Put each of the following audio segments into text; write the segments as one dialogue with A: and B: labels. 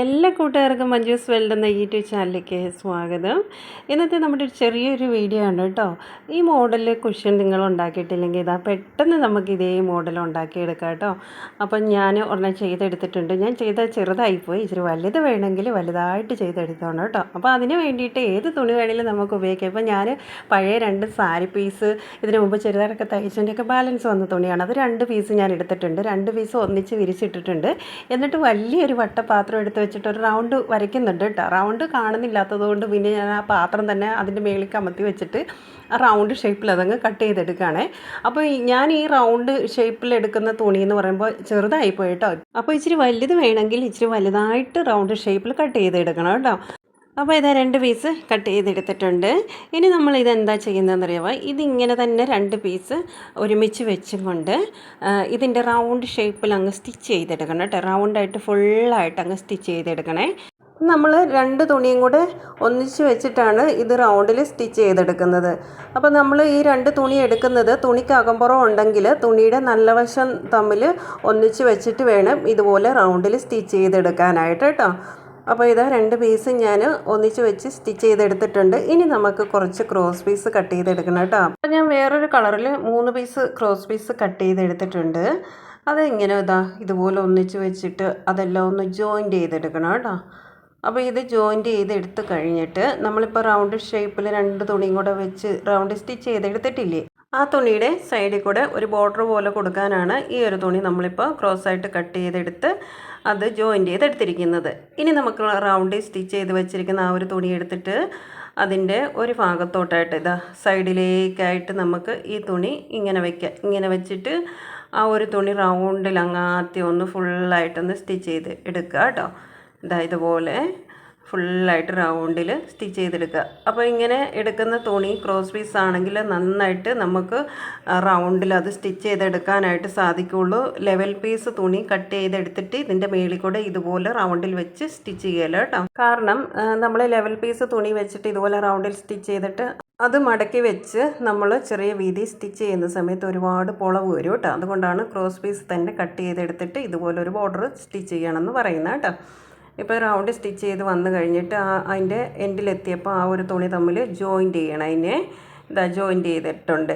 A: എല്ലാ കൂട്ടുകാർക്കും മഞ്ജൂസ് വേൾഡ് എന്ന യൂട്യൂബ് ചാനലിലേക്ക് സ്വാഗതം. ഇന്നത്തെ നമ്മുടെ ഒരു ചെറിയൊരു വീഡിയോ ആണ് കേട്ടോ. ഈ മോഡൽ കുഷ്യൻ നിങ്ങൾ ഉണ്ടാക്കിയിട്ടില്ലെങ്കിൽ ഇതാ പെട്ടെന്ന് നമുക്ക് ഇതേ മോഡൽ ഉണ്ടാക്കിയെടുക്കാം കേട്ടോ. അപ്പം ഞാൻ ഒരെണ്ണം ചെയ്തെടുത്തിട്ടുണ്ട്. ഞാൻ ചെയ്ത ചെറുതായിപ്പോയി. ഇച്ചിരി വലുത് വേണമെങ്കിൽ വലുതായിട്ട് ചെയ്തെടുത്തോണം കേട്ടോ. അപ്പോൾ അതിന് വേണ്ടിയിട്ട് ഏത് തുണി വേണമെങ്കിലും നമുക്ക് ഉപയോഗിക്കാം. ഇപ്പോൾ ഞാൻ പഴയ രണ്ട് സാരി പീസ് ഇതിനു മുമ്പ് ചെറുതായിട്ടൊക്കെ തയ്ച്ചതിന്റെയൊക്കെ ബാലൻസ് വന്ന തുണിയാണ്. അത് രണ്ട് പീസ് ഞാൻ എടുത്തിട്ടുണ്ട്. രണ്ട് പീസ് ഒന്നിച്ച് വിരിച്ചിട്ടിട്ടുണ്ട്. എന്നിട്ട് വലിയൊരു വട്ടപാത്രം എടുത്ത് വെച്ചിട്ട് ഒരു റൗണ്ട് വരയ്ക്കുന്നുണ്ട് കേട്ടോ റൗണ്ട് കാണുന്നില്ലാത്തത് കൊണ്ട് പിന്നെ ഞാൻ ആ പാത്രം തന്നെ അതിന്റെ മേളിൽ കമത്തി വെച്ചിട്ട് ആ റൗണ്ട് ഷേപ്പിൽ അതങ്ങ് കട്ട് ചെയ്തെടുക്കുകയാണേ. അപ്പോൾ ഞാൻ ഈ റൗണ്ട് ഷേപ്പിൽ എടുക്കുന്ന തുണി എന്ന് പറയുമ്പോൾ ചെറുതായി പോയി കേട്ടോ അപ്പോൾ ഇച്ചിരി വലുത് വേണമെങ്കിൽ ഇച്ചിരി വലുതായിട്ട് റൗണ്ട് ഷേപ്പിൽ കട്ട് ചെയ്തെടുക്കണം കേട്ടോ അപ്പോൾ ഇതാ രണ്ട് പീസ് കട്ട് ചെയ്തെടുത്തിട്ടുണ്ട്. ഇനി നമ്മൾ ഇതെന്താ ചെയ്യുന്നതെന്ന് അറിയാമോ ഇതിങ്ങനെ തന്നെ രണ്ട് പീസ് ഒരുമിച്ച് വെച്ചും കൊണ്ട് ഇതിന്റെ റൗണ്ട് ഷേപ്പിൽ അങ്ങ് സ്റ്റിച്ച് ചെയ്തെടുക്കണം കേട്ടോ. റൗണ്ടായിട്ട് ഫുള്ളായിട്ട് അങ്ങ് സ്റ്റിച്ച് ചെയ്തെടുക്കണേ. നമ്മൾ രണ്ട് തുണിയും കൂടെ ഒന്നിച്ച് വെച്ചിട്ടാണ് ഇത് റൗണ്ടിൽ സ്റ്റിച്ച് ചെയ്തെടുക്കുന്നത്. അപ്പോൾ നമ്മൾ ഈ രണ്ട് തുണി എടുക്കുന്നത് തുണിക്ക് അകമ്പുറം ഉണ്ടെങ്കിൽ തുണിയുടെ നല്ല വശം തമ്മിൽ ഒന്നിച്ച് വെച്ചിട്ട് വേണം ഇതുപോലെ റൗണ്ടിൽ സ്റ്റിച്ച് ചെയ്തെടുക്കാനായിട്ട് കേട്ടോ. അപ്പോൾ ഇതാ രണ്ട് പീസ് ഞാൻ ഒന്നിച്ച് വെച്ച് സ്റ്റിച്ച് ചെയ്തെടുത്തിട്ടുണ്ട്. ഇനി നമുക്ക് കുറച്ച് ക്രോസ് പീസ് കട്ട് ചെയ്തെടുക്കണം കേട്ടോ. അപ്പോൾ ഞാൻ വേറൊരു കളറിൽ മൂന്ന് പീസ് ക്രോസ് പീസ് കട്ട് ചെയ്തെടുത്തിട്ടുണ്ട്. അത് ഇങ്ങനെ ഇതാ ഇതുപോലെ ഒന്നിച്ച് വെച്ചിട്ട് അതെല്ലാം ഒന്ന് ജോയിന്റ് ചെയ്തെടുക്കണം കേട്ടോ. അപ്പോൾ ഇത് ജോയിന്റ് ചെയ്തെടുത്ത് കഴിഞ്ഞിട്ട് നമ്മളിപ്പോൾ റൗണ്ട് ഷേപ്പിൽ രണ്ട് തുണിയും കൂടെ വെച്ച് റൗണ്ട് സ്റ്റിച്ച് ചെയ്തെടുത്തിട്ടില്ലേ? ആ തുണിയുടെ സൈഡിൽ കൂടെ ഒരു ബോർഡർ പോലെ കൊടുക്കാനാണ് ഈ ഒരു തുണി നമ്മളിപ്പോൾ ക്രോസ് ആയിട്ട് കട്ട് ചെയ്തെടുത്ത് അത് ജോയിന്റ് ചെയ്തെടുത്തിരിക്കുന്നത്. ഇനി നമുക്ക് റൗണ്ടിൽ സ്റ്റിച്ച് ചെയ്ത് വെച്ചിരിക്കുന്ന ആ ഒരു തുണി എടുത്തിട്ട് അതിന്റെ ഒരു ഭാഗത്തോട്ടായിട്ട് ഇതാ സൈഡിലേക്കായിട്ട് നമുക്ക് ഈ തുണി ഇങ്ങനെ വയ്ക്കാം ഇങ്ങനെ വെച്ചിട്ട് ആ ഒരു തുണി റൗണ്ടിൽ അങ്ങാത്തി ഒന്ന് ഫുള്ളായിട്ടൊന്ന് സ്റ്റിച്ച് ചെയ്ത് എടുക്കുക കേട്ടോ ഇതാ ഇതുപോലെ ഫുള്ളായിട്ട് റൗണ്ടിൽ സ്റ്റിച്ച് ചെയ്തെടുക്കുക. അപ്പോൾ ഇങ്ങനെ എടുക്കുന്ന തുണി ക്രോസ് പീസ് ആണെങ്കിൽ നന്നായിട്ട് നമുക്ക് റൗണ്ടിൽ അത് സ്റ്റിച്ച് ചെയ്തെടുക്കാനായിട്ട് സാധിക്കുള്ളൂ ലെവൽ പീസ് തുണി കട്ട് ചെയ്തെടുത്തിട്ട് ഇതിന്റെ മേളിൽ കൂടെ ഇതുപോലെ റൗണ്ടിൽ വെച്ച് സ്റ്റിച്ച് ചെയ്യല കേട്ടോ? കാരണം നമ്മൾ ലെവൽ പീസ് തുണി വെച്ചിട്ട് ഇതുപോലെ റൗണ്ടിൽ സ്റ്റിച്ച് ചെയ്തിട്ട് അത് മടക്കി വെച്ച് നമ്മൾ ചെറിയ വീതി സ്റ്റിച്ച് ചെയ്യുന്ന സമയത്ത് ഒരുപാട് പൊളവ് വരും കേട്ടോ. അതുകൊണ്ടാണ് ക്രോസ് പീസ് തന്നെ കട്ട് ചെയ്തെടുത്തിട്ട് ഇതുപോലെ ഒരു ബോർഡർ സ്റ്റിച്ച് ചെയ്യണമെന്ന് പറയുന്നത് കേട്ടോ. ഇപ്പോൾ റൗണ്ട് സ്റ്റിച്ച് ചെയ്ത് വന്നു കഴിഞ്ഞിട്ട് ആ അതിന്റെ എൻഡിലെത്തിയപ്പോൾ ആ ഒരു തുണി തമ്മിൽ ജോയിന്റ് ചെയ്യണം. അതിനെ ഇതാ ജോയിന്റ് ചെയ്തിട്ടുണ്ട്.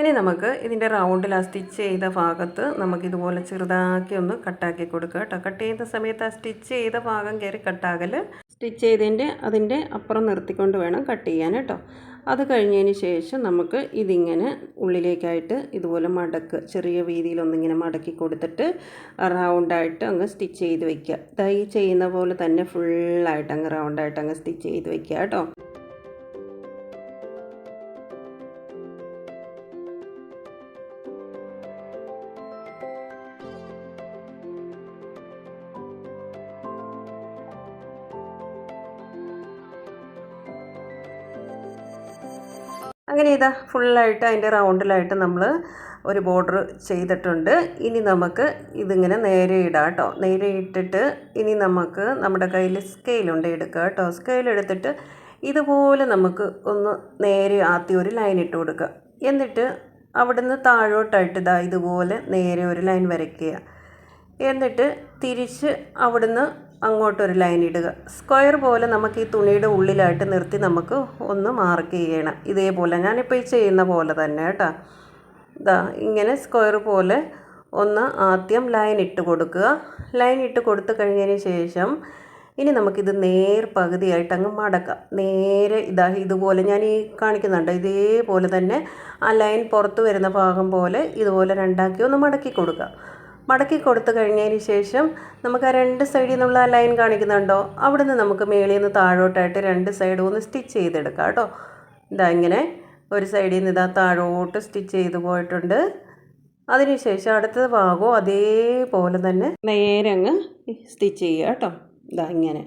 A: ഇനി നമുക്ക് ഇതിന്റെ റൗണ്ടിൽ ആ സ്റ്റിച്ച് ചെയ്ത ഭാഗത്ത് നമുക്കിതുപോലെ ചെറുതാക്കി ഒന്ന് കട്ടാക്കി കൊടുക്കുക കേട്ടോ. കട്ട് ചെയ്യുന്ന സമയത്ത് ആ സ്റ്റിച്ച് ചെയ്ത ഭാഗം കയറി കട്ടാകൽ സ്റ്റിച്ച് ചെയ്തതിന്റെ അതിന്റെ അപ്പുറം നിർത്തിക്കൊണ്ട് വേണം കട്ട് ചെയ്യാൻ കേട്ടോ. അത് കഴിഞ്ഞതിന് ശേഷം നമുക്ക് ഇതിങ്ങനെ ഉള്ളിലേക്കായിട്ട് ഇതുപോലെ മടക്ക് ചെറിയ വീതിയിലൊന്നിങ്ങനെ മടക്കി കൊടുത്തിട്ട് റൗണ്ടായിട്ട് അങ്ങ് സ്റ്റിച്ച് ചെയ്ത് വെക്കുക. ഇതായി ചെയ്യുന്ന പോലെ തന്നെ ഫുള്ളായിട്ട് അങ്ങ് റൗണ്ടായിട്ട് അങ്ങ് സ്റ്റിച്ച് ചെയ്ത് വെക്കുക കേട്ടോ. അങ്ങനെ ഇതാ ഫുള്ളായിട്ട് അതിന്റെ റൗണ്ടിലായിട്ട് നമ്മൾ ഒരു ബോർഡർ ചെയ്തിട്ടുണ്ട്. ഇനി നമുക്ക് ഇതിങ്ങനെ നേരെ ഇടാം കേട്ടോ. നേരെ ഇട്ടിട്ട് ഇനി നമുക്ക് നമ്മുടെ കയ്യിൽ സ്കെയിലുണ്ട് എടുക്കുക കേട്ടോ. സ്കെയിൽ എടുത്തിട്ട് ഇതുപോലെ നമുക്ക് ഒന്ന് നേരെ ആദ്യം ഒരു ലൈൻ ഇട്ട് കൊടുക്കുക എന്നിട്ട് അവിടുന്ന് താഴോട്ടായിട്ട് ഇതാ ഇതുപോലെ നേരെ ഒരു ലൈൻ വരയ്ക്കുക. എന്നിട്ട് തിരിച്ച് അവിടുന്ന് അങ്ങോട്ടൊരു ലൈൻ ഇടുക. സ്ക്വയർ പോലെ നമുക്ക് ഈ തുണിയുടെ ഉള്ളിലായിട്ട് നിർത്തി നമുക്ക് ഒന്ന് മാർക്ക് ചെയ്യണം. ഇതേപോലെ ഞാനിപ്പോൾ ഈ ചെയ്യുന്ന പോലെ തന്നെ കേട്ടോ. ഇതാ ഇങ്ങനെ സ്ക്വയർ പോലെ ഒന്ന് ആദ്യം ലൈൻ ഇട്ട് കൊടുക്കുക. ലൈൻ ഇട്ട് കൊടുത്തു കഴിഞ്ഞതിന് ശേഷം ഇനി നമുക്കിത് നേർ പകുതിയായിട്ട് അങ്ങ് മടക്കാം. നേരെ ഇതാ ഇതുപോലെ ഞാൻ ഈ കാണിക്കുന്നുണ്ട്. ഇതേപോലെ തന്നെ ആ ലൈൻ പുറത്ത് വരുന്ന ഭാഗം പോലെ ഇതുപോലെ രണ്ടാക്കി ഒന്ന് മടക്കി കൊടുക്കുക. മടക്കി കൊടുത്തു കഴിഞ്ഞതിന് ശേഷം നമുക്ക് ആ രണ്ട് സൈഡിൽ നിന്നുള്ള ലൈൻ കാണിക്കുന്നുണ്ടോ? അവിടെ നിന്ന് നമുക്ക് മേളിൽ നിന്ന് താഴോട്ടായിട്ട് രണ്ട് സൈഡും ഒന്ന് സ്റ്റിച്ച് ചെയ്തെടുക്കാം കേട്ടോ. ഇതാ ഇങ്ങനെ ഒരു സൈഡിൽ നിന്ന് ഇതാ താഴോട്ട് സ്റ്റിച്ച് ചെയ്ത് പോയിട്ടുണ്ട്. അതിനുശേഷം അടുത്ത ഭാഗവും അതേപോലെ തന്നെ നേരെ അങ്ങ് സ്റ്റിച്ച് ചെയ്യുക കേട്ടോ. ഇതാ ഇങ്ങനെ.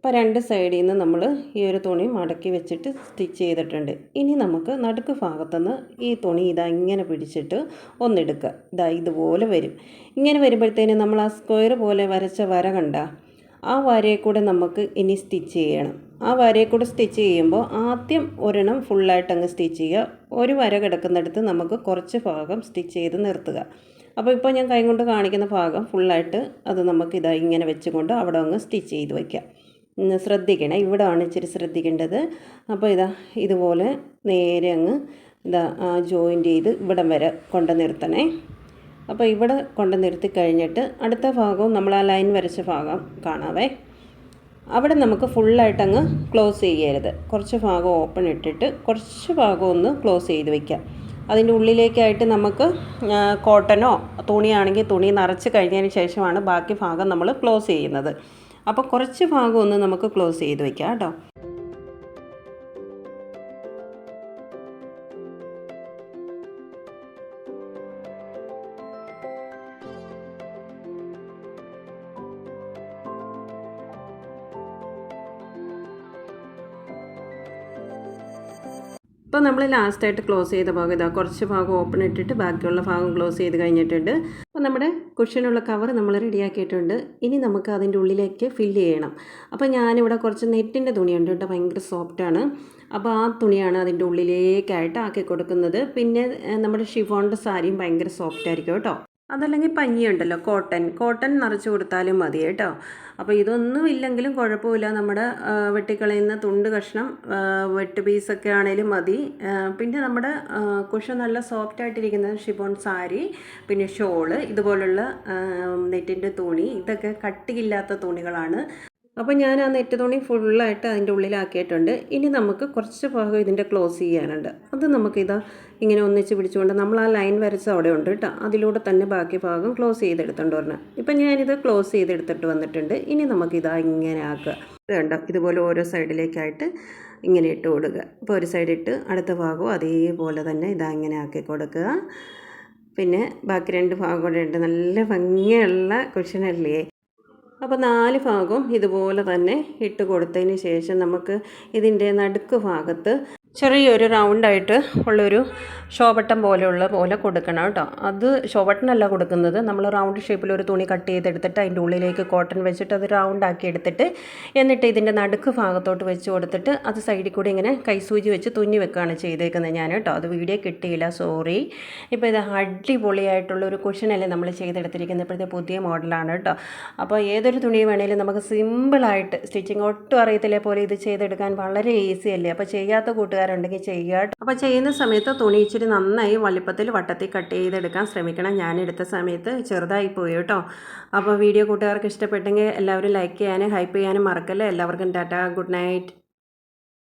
A: അപ്പോൾ രണ്ട് സൈഡിൽ നിന്ന് നമ്മൾ ഈ ഒരു തുണി മടക്കി വെച്ചിട്ട് സ്റ്റിച്ച് ചെയ്തിട്ടുണ്ട്. ഇനി നമുക്ക് നടുക്ക് ഭാഗത്തുനിന്ന് ഈ തുണി ഇതാ ഇങ്ങനെ പിടിച്ചിട്ട് ഒന്നെടുക്കുക ഇതാ ഇതുപോലെ വരും. ഇങ്ങനെ വരുമ്പോഴത്തേന് നമ്മൾ ആ സ്ക്വയർ പോലെ വരച്ച വര കണ്ട ആ വരയെ കൂടെ നമുക്ക് ഇനി സ്റ്റിച്ച് ചെയ്യണം. ആ വരയെ കൂടെ സ്റ്റിച്ച് ചെയ്യുമ്പോൾ ആദ്യം ഒരെണ്ണം ഫുള്ളായിട്ട് അങ്ങ് സ്റ്റിച്ച് ചെയ്യുക. ഒരു വര കിടക്കുന്നിടത്ത് നമുക്ക് കുറച്ച് ഭാഗം സ്റ്റിച്ച് ചെയ്ത് നിർത്തുക. അപ്പോൾ ഇപ്പോൾ ഞാൻ കൈ കൊണ്ട് കാണിക്കുന്ന ഭാഗം ഫുള്ളായിട്ട് അത് നമുക്ക് ഇതാ ഇങ്ങനെ വെച്ചുകൊണ്ട് അവിടെ അങ്ങ് സ്റ്റിച്ച് ചെയ്ത് വയ്ക്കാം. ശ്രദ്ധിക്കണേ. ഇവിടെ ആണ് ഇച്ചിരി ശ്രദ്ധിക്കേണ്ടത്. അപ്പോൾ ഇതാ ഇതുപോലെ നേരെ അങ്ങ് ഇതാ ജോയിന്റ് ചെയ്ത് ഇവിടം വരെ കൊണ്ട് നിർത്തണേ. അപ്പോൾ ഇവിടെ കൊണ്ട് നിർത്തി കഴിഞ്ഞിട്ട് അടുത്ത ഭാഗവും നമ്മൾ ആ ലൈൻ വരച്ച ഭാഗം കാണാവേ. അവിടെ നമുക്ക് ഫുള്ളായിട്ട് അങ്ങ് ക്ലോസ് ചെയ്യരുത്. കുറച്ച് ഭാഗം ഓപ്പൺ ഇട്ടിട്ട് കുറച്ച് ഭാഗം ഒന്ന് ക്ലോസ് ചെയ്ത് വയ്ക്കാം അതിന്റെ ഉള്ളിലേക്കായിട്ട് നമുക്ക് കോട്ടനോ തുണിയാണെങ്കിൽ തുണി നിറച്ച് കഴിഞ്ഞതിന് ശേഷമാണ് ബാക്കി ഭാഗം നമ്മൾ ക്ലോസ് ചെയ്യുന്നത്. അപ്പോൾ കുറച്ച് ഭാഗം ഒന്ന് നമുക്ക് ക്ലോസ് ചെയ്ത് വെക്കാം കേട്ടോ. ഇപ്പോൾ നമ്മൾ ലാസ്റ്റായിട്ട് ക്ലോസ് ചെയ്ത ഭാഗം ഇതാ കുറച്ച് ഭാഗം ഓപ്പൺ ഇട്ടിട്ട് ബാക്കിയുള്ള ഭാഗം ക്ലോസ് ചെയ്ത് കഴിഞ്ഞിട്ടുണ്ട്. അപ്പോൾ നമ്മുടെ കുഷ്യനുള്ള കവർ നമ്മൾ റെഡിയാക്കിയിട്ടുണ്ട് ഇനി നമുക്ക് അതിന്റെ ഉള്ളിലേക്ക് ഫില്ല് ചെയ്യണം. അപ്പോൾ ഞാനിവിടെ കുറച്ച് നെറ്റിന്റെ തുണിയുണ്ട് കേട്ടോ ഭയങ്കര സോഫ്റ്റാണ് അപ്പോൾ ആ തുണിയാണ് അതിന്റെ ഉള്ളിലേക്കായിട്ട് ആക്കി കൊടുക്കുന്നത്. പിന്നെ നമ്മുടെ ഷിഫോണിന്റെ സാരിയും ഭയങ്കര സോഫ്റ്റ് ആയിരിക്കും കേട്ടോ. അതല്ലെങ്കിൽ പഞ്ഞിയുണ്ടല്ലോ കോട്ടൺ കോട്ടൺ നിറച്ച് കൊടുത്താലും മതി കേട്ടോ. അപ്പോൾ ഇതൊന്നും ഇല്ലെങ്കിലും കുഴപ്പമില്ല. നമ്മുടെ വെട്ടിക്കളയുന്ന തുണ്ട് കഷ്ണം വെട്ട് പീസൊക്കെ ആണെങ്കിലും മതി. പിന്നെ നമ്മുടെ കുഷൻ നല്ല സോഫ്റ്റ് ആയിട്ടിരിക്കുന്ന ഷിബോൺ സാരി പിന്നെ ഷോൾ ഇതുപോലുള്ള നെറ്റിന്റെ തുണി ഇതൊക്കെ കട്ടിയില്ലാത്ത തുണികളാണ്. അപ്പോൾ ഞാൻ ആ നെറ്റ് തുണി ഫുള്ളായിട്ട് അതിന്റെ ഉള്ളിലാക്കിയിട്ടുണ്ട്. ഇനി നമുക്ക് കുറച്ച് ഭാഗം ഇതിന്റെ ക്ലോസ് ചെയ്യാനുണ്ട്. അത് നമുക്കിതാ ഇങ്ങനെ ഒന്നിച്ച് പിടിച്ചുകൊണ്ട് നമ്മൾ ആ ലൈൻ വരച്ച അവിടെ ഉണ്ട് കേട്ടോ. അതിലൂടെ തന്നെ ബാക്കി ഭാഗം ക്ലോസ് ചെയ്തെടുത്തോണ്ട് വരണം ഇപ്പം ഞാനിത് ക്ലോസ് ചെയ്തെടുത്തിട്ട് വന്നിട്ടുണ്ട്. ഇനി നമുക്കിതാ ഇങ്ങനെ ആക്കുക. വേണ്ട ഇതുപോലെ ഓരോ സൈഡിലേക്കായിട്ട് ഇങ്ങനെ ഇട്ട് കൊടുക്കുക. ഇപ്പോൾ ഒരു സൈഡ് ഇട്ട് അടുത്ത ഭാഗവും അതേപോലെ തന്നെ ഇതാ ഇങ്ങനെ ആക്കി കൊടുക്കുക. പിന്നെ ബാക്കി രണ്ട് ഭാഗം കൂടെ ഉണ്ട്. നല്ല ഭംഗിയുള്ള കുഷനല്ലേ അപ്പോൾ നാല് ഭാഗവും ഇതുപോലെ തന്നെ ഇട്ട് കൊടുത്തതിന് ശേഷം നമുക്ക് ഇതിന്റെ നടുക്ക് ഭാഗത്ത് ചെറിയൊരു റൗണ്ടായിട്ട് ഉള്ളൊരു ഷോബട്ടം പോലെയുള്ള പോലെ കൊടുക്കണം കേട്ടോ. അത് ഷോബട്ടനല്ല കൊടുക്കുന്നത്. നമ്മൾ റൗണ്ട് ഷേപ്പിൽ ഒരു തുണി കട്ട് ചെയ്തെടുത്തിട്ട് അതിന്റെ ഉള്ളിലേക്ക് കോട്ടൺ വെച്ചിട്ട് അത് റൗണ്ട് ആക്കി എടുത്തിട്ട് എന്നിട്ട് ഇതിന്റെ നടുക്ക് ഭാഗത്തോട്ട് വെച്ച് കൊടുത്തിട്ട് അത് സൈഡിൽ കൂടി ഇങ്ങനെ കൈസൂചി വെച്ച് തുന്നി വെക്കുകയാണ് ചെയ്തേക്കുന്നത് ഞാൻ കേട്ടോ. അത് വീഡിയോ കിട്ടിയില്ല സോറി. ഇപ്പോൾ ഇത് അടിപൊളിയായിട്ടുള്ള ഒരു കുഷനല്ലേ നമ്മൾ ചെയ്തെടുത്തിരിക്കുന്നത് ഇപ്പോഴത്തെ പുതിയ മോഡലാണ് കേട്ടോ. അപ്പോൾ ഏതൊരു തുണി വേണേലും നമുക്ക് സിമ്പിളായിട്ട് സ്റ്റിച്ചിങ് ഒട്ടും അറിയത്തില്ലേ പോലെ ഇത് ചെയ്തെടുക്കാൻ വളരെ ഈസി അല്ലേ അപ്പോൾ ചെയ്യാത്ത കൂട്ടുകാരുണ്ടെങ്കിൽ ചെയ്യുക അപ്പോൾ ചെയ്യുന്ന സമയത്ത് തുണി ഇച്ചിരി നന്നായി വലിപ്പത്തിൽ വട്ടത്തിൽ കട്ട് ചെയ്തെടുക്കാൻ ശ്രമിക്കണം. ഞാൻ എടുത്ത സമയത്ത് ചെറുതായി പോയി കേട്ടോ. അപ്പോൾ വീഡിയോ കൂട്ടുകാർക്ക് ഇഷ്ടപ്പെട്ടെങ്കിൽ എല്ലാവരും ലൈക്ക് ചെയ്യാനും ഹൈപ്പ് ചെയ്യാനും മറക്കല്ലേ? എല്ലാവർക്കും ടാറ്റ ഗുഡ് നൈറ്റ്.